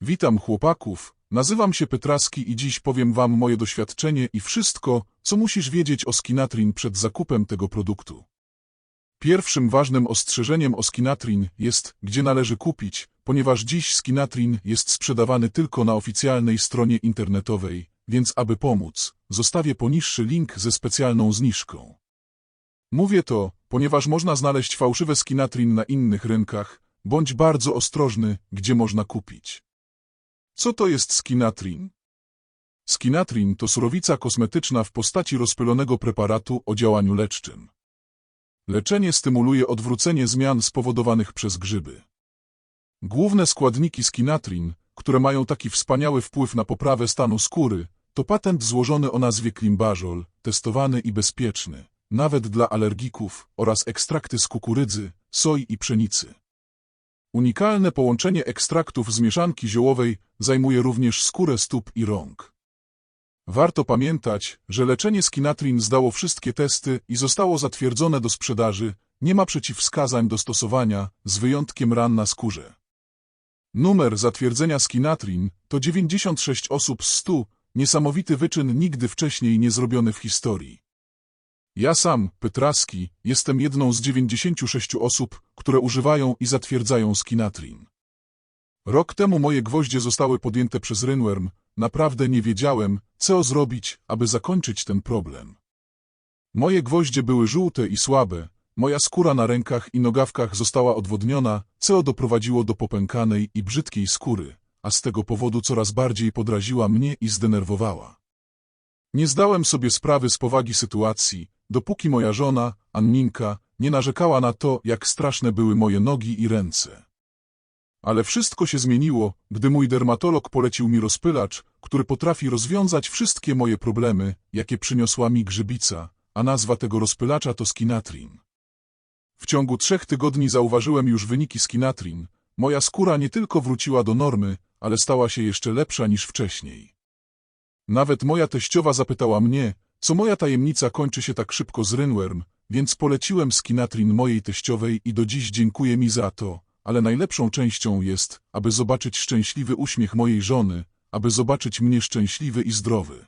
Witam chłopaków, nazywam się Petraski i dziś powiem wam moje doświadczenie i wszystko, co musisz wiedzieć o Skinatrin przed zakupem tego produktu. Pierwszym ważnym ostrzeżeniem o Skinatrin jest, gdzie należy kupić, ponieważ dziś Skinatrin jest sprzedawany tylko na oficjalnej stronie internetowej, więc aby pomóc, zostawię poniższy link ze specjalną zniżką. Mówię to, ponieważ można znaleźć fałszywe Skinatrin na innych rynkach, bądź bardzo ostrożny, gdzie można kupić. Co to jest skinatrin? Skinatrin to surowica kosmetyczna w postaci rozpylonego preparatu o działaniu leczczym. Leczenie stymuluje odwrócenie zmian spowodowanych przez grzyby. Główne składniki skinatrin, które mają taki wspaniały wpływ na poprawę stanu skóry, to patent złożony o nazwie Klimbazol, testowany i bezpieczny, nawet dla alergików, oraz ekstrakty z kukurydzy, soi i pszenicy. Unikalne połączenie ekstraktów z mieszanki ziołowej zajmuje również skórę stóp i rąk. Warto pamiętać, że leczenie Skinatrin zdało wszystkie testy i zostało zatwierdzone do sprzedaży, nie ma przeciwwskazań do stosowania, z wyjątkiem ran na skórze. Numer zatwierdzenia Skinatrin to 96 osób z 100, niesamowity wyczyn nigdy wcześniej nie zrobiony w historii. Ja sam, Petraski, jestem jedną z 96 osób, które używają i zatwierdzają Skinatrin. Rok temu moje gwoździe zostały podjęte przez Rynworm, naprawdę nie wiedziałem, co zrobić, aby zakończyć ten problem. Moje gwoździe były żółte i słabe, moja skóra na rękach i nogawkach została odwodniona, co doprowadziło do popękanej i brzydkiej skóry, a z tego powodu coraz bardziej podraziła mnie i zdenerwowała. Nie zdałem sobie sprawy z powagi sytuacji, dopóki moja żona, Anninka, nie narzekała na to, jak straszne były moje nogi i ręce. Ale wszystko się zmieniło, gdy mój dermatolog polecił mi rozpylacz, który potrafi rozwiązać wszystkie moje problemy, jakie przyniosła mi grzybica, a nazwa tego rozpylacza to Skinatrin. W ciągu trzech tygodni zauważyłem już wyniki Skinatrin. Moja skóra nie tylko wróciła do normy, ale stała się jeszcze lepsza niż wcześniej. Nawet moja teściowa zapytała mnie, co moja tajemnica kończy się tak szybko z Rynworm, więc poleciłem Skinatrin mojej teściowej i do dziś dziękuję mi za to, ale najlepszą częścią jest, aby zobaczyć szczęśliwy uśmiech mojej żony, aby zobaczyć mnie szczęśliwy i zdrowy.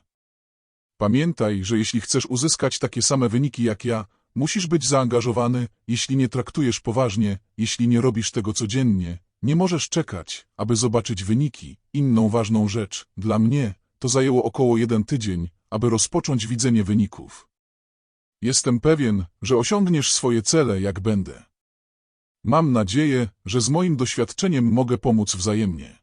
Pamiętaj, że jeśli chcesz uzyskać takie same wyniki jak ja, musisz być zaangażowany, jeśli nie traktujesz poważnie, jeśli nie robisz tego codziennie, nie możesz czekać, aby zobaczyć wyniki. Inną ważną rzecz, dla mnie, to zajęło około jeden tydzień, aby rozpocząć widzenie wyników. Jestem pewien, że osiągniesz swoje cele, jak będę. Mam nadzieję, że z moim doświadczeniem mogę pomóc wzajemnie.